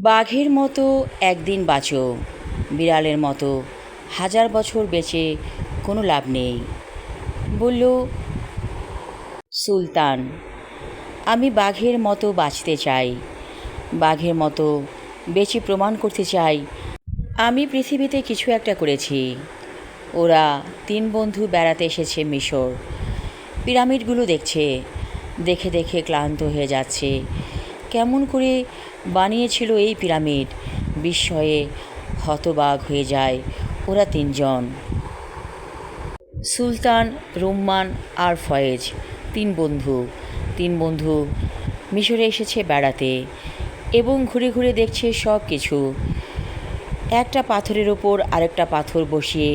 বাঘের মতো একদিন বাঁচো। বিড়ালের মতো হাজার বছর বেঁচে কোনো লাভ নেই। বলল, সুলতান, আমি বাঘের মতো বাঁচতে চাই। বাঘের মতো বেঁচে প্রমাণ করতে চাই। আমি পৃথিবীতে কিছু একটা করেছি। ওরা তিন বন্ধু বেড়াতে এসেছে মিশর। পিরামিডগুলো দেখছে, দেখে দেখে ক্লান্ত হয়ে যাচ্ছে। কেমন করে বানিয়েছিল এই পিরামিড? বিস্ময়ে হতবাক হয়ে যায় ওরা তিনজন। সুলতান, রুম্মান আর ফয়েজ, তিন বন্ধু। তিন বন্ধু মিশরে এসেছে বেড়াতে এবং ঘুরে ঘুরে দেখছে সব কিছু একটা পাথরের ওপর আরেকটা পাথর বসিয়ে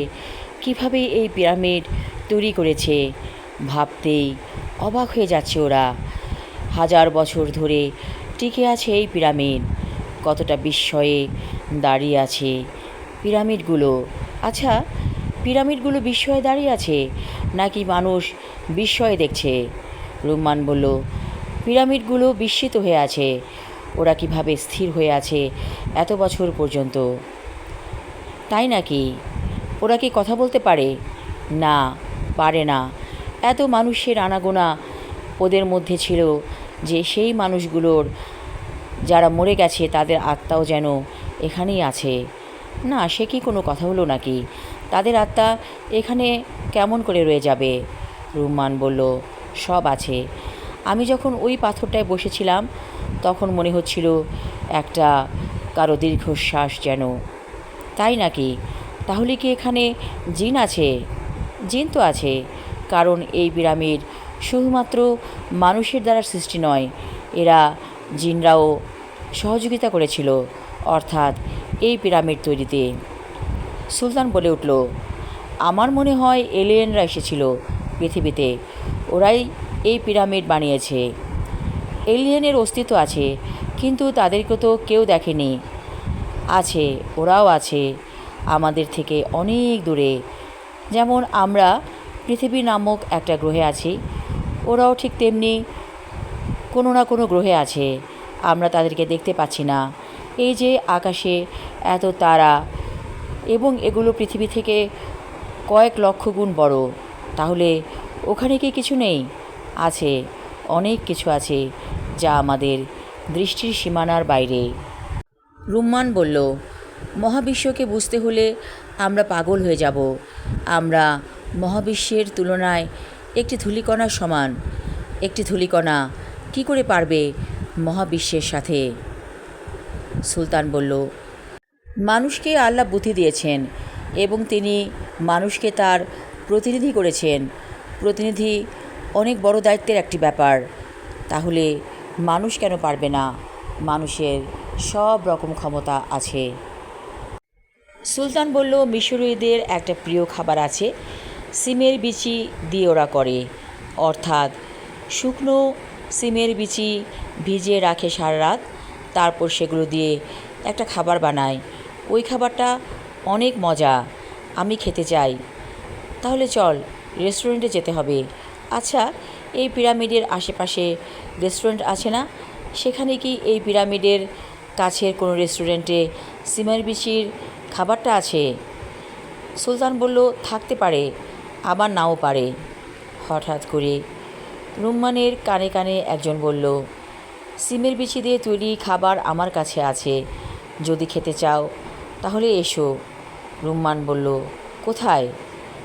কীভাবে এই পিরামিড তৈরি করেছে ভাবতেই অবাক হয়ে যাচ্ছে ওরা। হাজার বছর ধরে টিকে আছে এই পিরামিড। কতটা বিস্ময়ে দাঁড়িয়ে আছে পিরামিডগুলো। আচ্ছা পিরামিডগুলো বিস্ময়ে দাঁড়িয়ে আছে নাকি মানুষ বিস্ময়ে দেখছে? রুম্মান বলল, পিরামিডগুলো বিস্মিত হয়ে আছে। ওরা কীভাবে স্থির হয়ে আছে এত বছর পর্যন্ত? তাই নাকি? ওরা কি কথা বলতে পারে? না পারে না। এত মানুষের আনাগোনা ওদের মধ্যে ছিল যে সেই মানুষগুলোর যারা মরে গেছে তাদের আত্মাও যেন এখানেই আছে। না, সে কি কোনো কথা হলো নাকি? তাদের আত্মা এখানে কেমন করে রয়ে যাবে? রুম্মান বলল, সব আছে। আমি যখন ওই পাথরটায় বসেছিলাম, তখন মনে হচ্ছিল একটা কারও দীর্ঘশ্বাস যেন। তাই নাকি? তাহলে কি এখানে জিন আছে? জিন তো আছে। কারণ এই পিরামিড শুধুমাত্র মানুষের দ্বারা সৃষ্টি নয়, এরা জিনরাও সহযোগিতা করেছিল, অর্থাৎ এই পিরামিড তৈরিতে। সুলতান বলে উঠল, আমার মনে হয় এলিয়েনরা এসেছিল পৃথিবীতে, ওরাই এই পিরামিড বানিয়েছে। এলিয়েনের অস্তিত্ব আছে, কিন্তু তাদেরকে তো কেউ দেখেনি। আছে, ওরাও আছে, আমাদের থেকে অনেক দূরে। যেমন আমরা পৃথিবী নামক একটা গ্রহে আছি। ওরাও ঠিক তেমনি কোনো না কোনো গ্রহে আছে। আমরা তাদেরকে দেখতে পাচ্ছি না। এই যে আকাশে এত তারা এবং এগুলো পৃথিবী থেকে কয়েক লক্ষ গুণ বড়, তাহলে ওখানে কি কিছু নেই? আছে, অনেক কিছু আছে যা আমাদের দৃষ্টির সীমানার বাইরে। রুম্মান বলল, মহাবিশ্বকে বুঝতে হলে আমরা পাগল হয়ে যাব। আমরা মহাবিশ্বের তুলনায় একটি ধূলিকণার সমান। একটি ধূলিকণা কি করে পারবে মহাবিশ্বের সাথে? সুলতান বলল, মানুষকে আল্লাহ বুদ্ধি দিয়েছেন এবং তিনি মানুষকে তার প্রতিনিধি করেছেন। প্রতিনিধি অনেক বড় দায়িত্বের একটি ব্যাপার। তাহলে মানুষ কেন পারবে না? মানুষের সব রকম ক্ষমতা আছে। সুলতান বলল, মিশরীয়দের একটা প্রিয় খাবার আছে। সিমের বিচি দিয়ে ওরা করে। অর্থাৎ শুকনো সিমের বিচি ভিজিয়ে রাখে সারা রাত তারপর সেগুলো দিয়ে একটা খাবার বানায়। ওই খাবারটা অনেক মজা, আমি খেতে চাই। তাহলে চল, রেস্টুরেন্টে যেতে হবে। আচ্ছা এই পিরামিডের আশেপাশে রেস্টুরেন্ট আছে না? সেখানে কি এই পিরামিডের কাছের কোনো রেস্টুরেন্টে সিমের বিচির খাবারটা আছে? সুলতান বলল, থাকতে পারে। আবার নাও পারে। হঠাৎ করে রুম্মানের কানে কানে একজন বলল, সিমের বিচি দিয়ে তৈরি খাবার আমার কাছে আছে। যদি খেতে চাও, তাহলে এসো। রুম্মান বলল, কোথায়?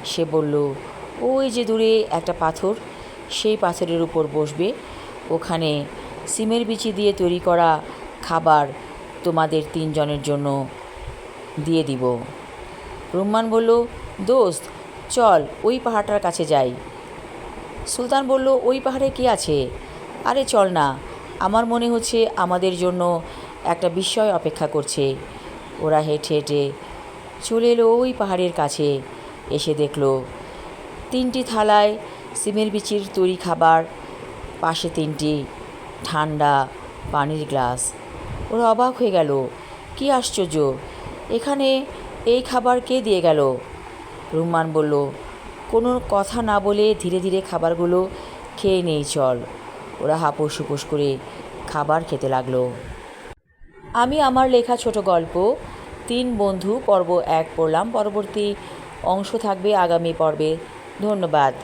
সে বলল, ওই যে দূরে একটা পাথর। সেই পাথরের উপর বসবে। ওখানে সিমের বিচি দিয়ে তৈরি করা খাবার তোমাদের তিনজনের জন্য দিয়ে দিব। রুম্মান বলল, দোস্ত চল, ওই পাহাড়টার কাছে যাই। সুলতান বলল, ওই পাহাড়ে কি আছে? আরে চল না, আমার মনে হচ্ছে আমাদের জন্য একটা বিস্ময় অপেক্ষা করছে। ওরা হেঁটে হেঁটে চলে এলো ওই পাহাড়ের কাছে, এসে দেখল তিনটি থালায় সিমের বিচির তৈরি খাবার, পাশে তিনটি ঠান্ডা পানির গ্লাস। ওরা অবাক হয়ে গেল, কি আশ্চর্য, এখানে এই খাবার কে দিয়ে গেল? রুম্মান বলল, কোনো কথা না বলে ধীরে ধীরে খাবারগুলো খেয়ে নেই, চল। ওরা হাঁপস হুপোস করে খাবার খেতে লাগল। আমি আমার লেখা ছোট গল্প, তিন বন্ধু পর্ব এক পড়লাম, পরবর্তী অংশ থাকবে আগামী পর্বে। ধন্যবাদ।